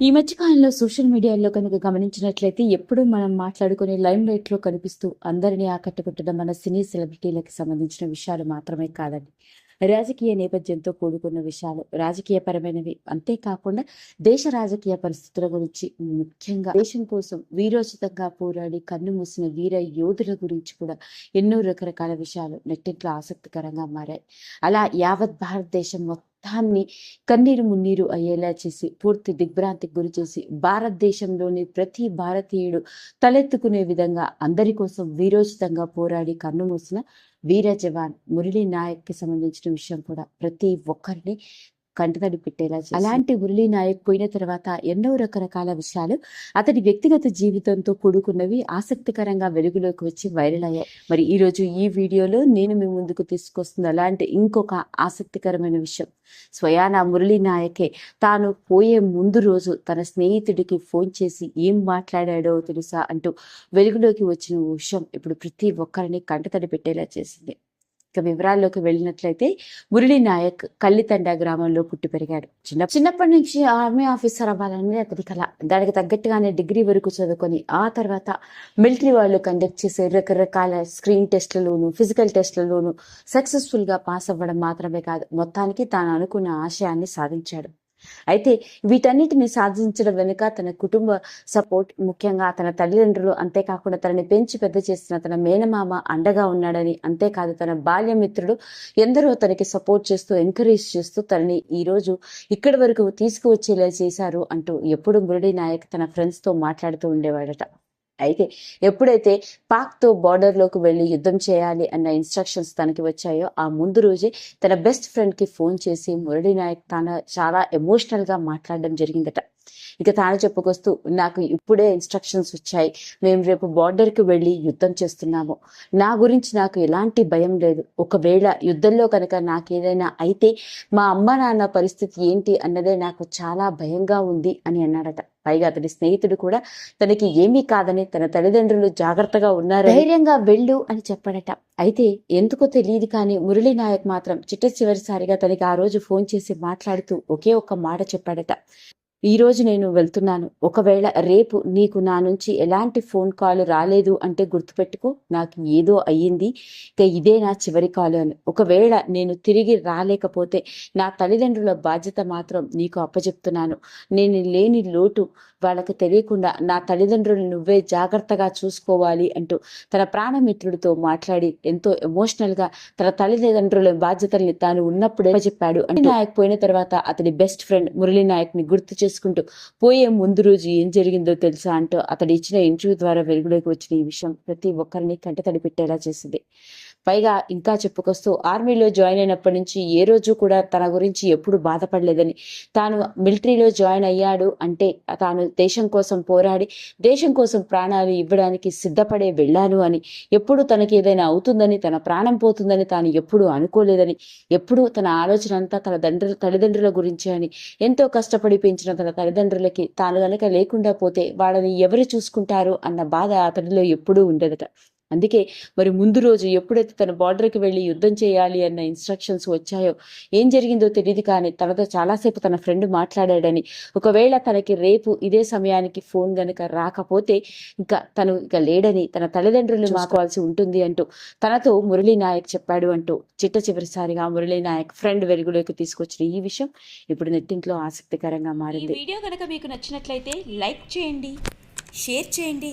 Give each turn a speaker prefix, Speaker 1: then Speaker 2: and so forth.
Speaker 1: ఈ మధ్యకాలంలో సోషల్ మీడియాలో కనుక గమనించినట్లయితే ఎప్పుడూ మనం మాట్లాడుకునే లైమ్ లైట్లో కనిపిస్తూ అందరినీ ఆకట్టుకుంటున్న మన సినీ సెలబ్రిటీలకు సంబంధించిన విషయాలు మాత్రమే కాదండి. రాజకీయ నేపథ్యంతో కూడుకున్న విషయాలు రాజకీయ పరమైనవి అంతేకాకుండా దేశ రాజకీయ పరిస్థితుల గురించి ముఖ్యంగా దేశం కోసం వీరోచితంగా పోరాడి కన్ను మూసిన వీర యోధుల గురించి కూడా ఎన్నో రకరకాల విషయాలు నెట్టింట్లో ఆసక్తికరంగా మారాయి. అలా యావత్ భారతదేశం మొత్తం మొత్తాన్ని కన్నీరు మున్నీరు అయ్యేలా చేసి పూర్తి దిగ్భ్రాంతికి గురి చేసి భారతదేశంలోని ప్రతి భారతీయుడు తలెత్తుకునే విధంగా అందరి కోసం వీరోచితంగా పోరాడి కన్ను మూసిన వీర జవాన్ మురళీ నాయక్కి సంబంధించిన విషయం కూడా ప్రతి ఒక్కరిని కంటతడి పెట్టేలా అలాంటి మురళీ నాయక్ పోయిన తర్వాత ఎన్నో రకరకాల విషయాలు అతడి వ్యక్తిగత జీవితంతో కూడుకున్నవి ఆసక్తికరంగా వెలుగులోకి వచ్చి వైరల్ అయ్యాయి. మరి ఈ రోజు ఈ వీడియోలో నేను మీ ముందుకు తీసుకొస్తున్న అలాంటి ఇంకొక ఆసక్తికరమైన విషయం. స్వయాన మురళీ నాయకే తాను పోయే ముందు రోజు తన స్నేహితుడికి ఫోన్ చేసి ఏం మాట్లాడాడో తెలుసా అంటూ వెలుగులోకి వచ్చిన విషయం ఇప్పుడు ప్రతి ఒక్కరిని కంటతడి పెట్టేలా చేసింది. ఇక వివరాల్లోకి వెళ్ళినట్లయితే మురళి నాయక్ కల్లితండ గ్రామంలో పుట్టి పెరిగాడు. చిన్న చిన్నప్పటి నుంచి ఆర్మీ ఆఫీసర్ అవ్వాలని అతని కళ దానికి తగ్గట్టుగానే డిగ్రీ వరకు చదువుకొని ఆ తర్వాత మిలిటరీ వాళ్ళు కండక్ట్ చేసే రకరకాల స్క్రీన్ టెస్ట్లలోను ఫిజికల్ టెస్ట్లలోను సక్సెస్ఫుల్గా పాస్ అవ్వడం మాత్రమే కాదు మొత్తానికి తాను అనుకున్న ఆశయాన్ని సాధించాడు. అయితే వీటన్నిటిని సాధించడం వెనుక తన కుటుంబ సపోర్ట్ ముఖ్యంగా తన తల్లిదండ్రులు అంతేకాకుండా తనని పెంచి పెద్ద చేసిన తన మేనమామ అండగా ఉన్నాడని అంతేకాదు తన బాల్యమిత్రుడు ఎందరో తనకి సపోర్ట్ చేస్తూ ఎంకరేజ్ చేస్తూ తనని ఈ రోజు ఇక్కడి వరకు తీసుకువచ్చేలా చేశారు అంటూ ఎప్పుడు మురళీ నాయక్ తన ఫ్రెండ్స్తో మాట్లాడుతూ ఉండేవాడట. అయితే ఎప్పుడైతే పాక్తో వెళ్ళి యుద్ధం చేయాలి అన్న ఇన్స్ట్రక్షన్స్ తనకి వచ్చాయో ఆ ముందు రోజే తన బెస్ట్ ఫ్రెండ్కి ఫోన్ చేసి మురళీ నాయక్ తన చాలా ఎమోషనల్గా మాట్లాడడం జరిగిందట. ఇక తాను చెప్పుకొస్తూ నాకు ఇప్పుడే ఇన్స్ట్రక్షన్స్ వచ్చాయి. మేము రేపు బార్డర్కి యుద్ధం చేస్తున్నాము. నా గురించి నాకు ఎలాంటి భయం లేదు. ఒకవేళ యుద్ధంలో కనుక నాకు ఏదైనా అయితే మా అమ్మ నాన్న పరిస్థితి ఏంటి అన్నదే నాకు చాలా భయంగా ఉంది అని అన్నాడట. పైగా అతడి స్నేహితుడు కూడా తనకి ఏమీ కాదని తన తల్లిదండ్రులు జాగ్రత్తగా ఉన్నారు ధైర్యంగా వెళ్ళు అని చెప్పాడట. అయితే ఎందుకో తెలియదు కానీ మురళీ నాయక్ మాత్రం చిట్ట చివరిసారిగా తనకి ఆ రోజు ఫోన్ చేసి మాట్లాడుతూ ఒకే ఒక్క మాట చెప్పాడట. ఈరోజు నేను వెళ్తున్నాను. ఒకవేళ రేపు నీకు నా నుంచి ఎలాంటి ఫోన్ కాల్ రాలేదు అంటే గుర్తుపెట్టుకో నాకు ఏదో అయ్యింది. ఇక ఇదే నా చివరి కాల్ అని. ఒకవేళ నేను తిరిగి రాలేకపోతే నా తల్లిదండ్రుల బాధ్యత మాత్రం నీకు అప్పచెప్తున్నాను నేను లేని లోటు వాళ్ళకి తెలియకుండా నా తల్లిదండ్రులు నువ్వే జాగ్రత్తగా చూసుకోవాలి అంటూ తన ప్రాణమిత్రుడితో మాట్లాడి ఎంతో ఎమోషనల్గా తన తల్లిదండ్రుల బాధ్యతల్ని తాను ఉన్నప్పుడే చెప్పాడు అంటే. నాయక్ పోయిన తర్వాత అతని బెస్ట్ ఫ్రెండ్ మురళీ నాయక్ని గుర్తు చేసుకుంటూ పోయే ముందు రోజు ఏం జరిగిందో తెలుసా అంటూ అతడు ఇచ్చిన ఇంటర్వ్యూ ద్వారా వెలుగులోకి వచ్చిన ఈ విషయం ప్రతి ఒక్కరిని కంటతడి పెట్టేలా చేసింది. పైగా ఇంకా చెప్పుకొస్తూ ఆర్మీలో జాయిన్ అయినప్పటి నుంచి ఏ రోజు కూడా తన గురించి ఎప్పుడు బాధపడలేదని. తాను మిలిటరీలో జాయిన్ అయ్యాడు అంటే తాను దేశం కోసం పోరాడి దేశం కోసం ప్రాణాలు ఇవ్వడానికి సిద్ధపడే వెళ్ళాను అని. ఎప్పుడు తనకి ఏదైనా అవుతుందని తన ప్రాణం పోతుందని తాను ఎప్పుడు అనుకోలేదని ఎప్పుడు తన ఆలోచన అంతా తన తండ్రుల తల్లిదండ్రుల గురించి అని. ఎంతో కష్టపడి పెంచిన తన తల్లిదండ్రులకి తాను గనక లేకుండా పోతే వాళ్ళని ఎవరు చూసుకుంటారు అన్న బాధ అతడిలో ఎప్పుడూ ఉండదట. అందుకే మరి ముందు రోజు ఎప్పుడైతే తన బార్డర్కి వెళ్ళి యుద్ధం చేయాలి అన్న ఇన్స్ట్రక్షన్స్ వచ్చాయో ఏం జరిగిందో తెలియదు కానీ తనతో చాలాసేపు తన ఫ్రెండ్ మాట్లాడాడని. ఒకవేళ తనకి రేపు ఇదే సమయానికి ఫోన్ గనక రాకపోతే ఇంకా తను ఇక లేడని తన తల్లిదండ్రులు మాకోవాల్సి ఉంటుంది అంటూ తనతో మురళీ నాయక్ చెప్పాడు అంటూ చిట్ట చివరిసారిగా మురళీ నాయక్ ఫ్రెండ్ వెలుగులోకి తీసుకొచ్చిన ఈ విషయం ఇప్పుడు నెట్టింట్లో ఆసక్తికరంగా మారింది.
Speaker 2: వీడియో కనుక మీకు నచ్చినట్లయితే లైక్ చేయండి షేర్ చేయండి.